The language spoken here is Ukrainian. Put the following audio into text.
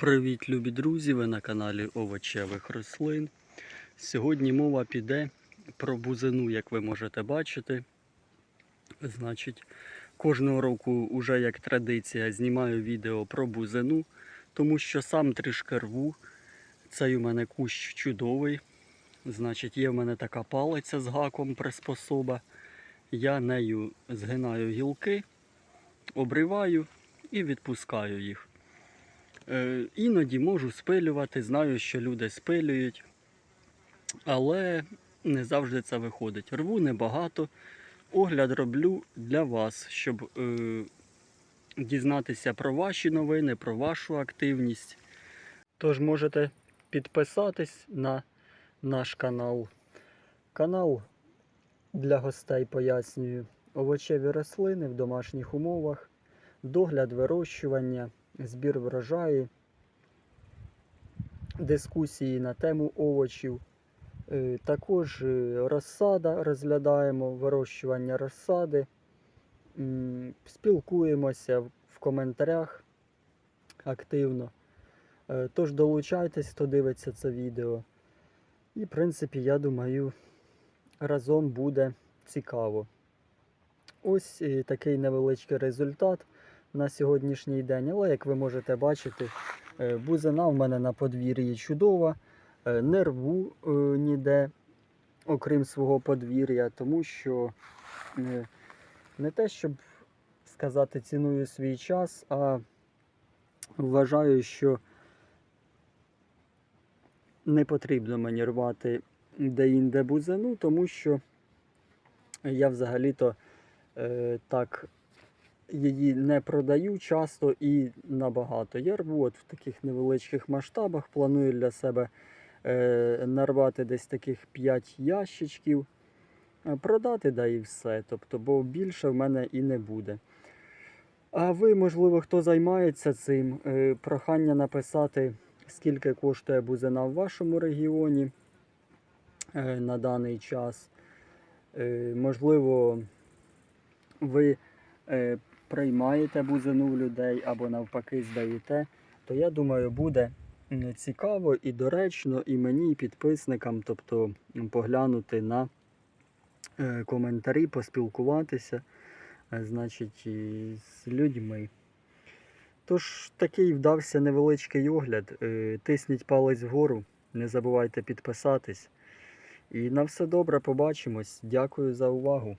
Привіт, любі друзі! Ви на каналі Овочевих рослин. Сьогодні мова піде про бузину, як ви можете бачити. Значить, кожного року, уже як традиція, знімаю відео про бузину, тому що сам трішки рву. Цей у мене кущ чудовий. Значить, є в мене така палиця з гаком приспособа. Я нею згинаю гілки, обриваю і відпускаю їх. Е, Іноді можу спилювати, знаю, що люди спилюють, але не завжди це виходить. Рву небагато. Огляд роблю для вас, щоб е, дізнатися про ваші новини, про вашу активність. Тож можете підписатись на наш канал. Канал для гостей пояснюю овочеві рослини в домашніх умовах, догляд вирощування збір врожаю, дискусії на тему овочів. Е, Також е, розсада розглядаємо, вирощування розсади. Спілкуємося в коментарях активно. Е, Тож долучайтесь, хто дивиться це відео. І, в принципі, я думаю, разом буде цікаво. Ось такий невеличкий результат на сьогоднішній день. Але, як ви можете бачити, е, бузина в мене на подвір'ї чудова, е, не рву е, ніде, окрім свого подвір'я, тому що не те, щоб сказати, ціную свій час, а вважаю, що не потрібно мені рвати де-інде бузину, тому що я взагалі-то е, так її не продаю часто і набагато. Я рву от в таких невеличких масштабах. Планую для себе е, нарвати десь таких 5 ящичків, е, продати, да і все. Тобто, бо більше в мене і не буде. А ви, можливо, хто займається цим, е, прохання написати, скільки коштує бузина в вашому регіоні е, на даний час. Е, Можливо, ви е, приймаєте бузину в людей або навпаки здаєте, то я думаю, буде цікаво і доречно і мені, і підписникам, тобто поглянути на е, коментарі, поспілкуватися, е, значить, з людьми. Тож такий вдався невеличкий огляд. Е, Тисніть палець вгору, не забувайте підписатись. І на все добре, побачимось. Дякую за увагу.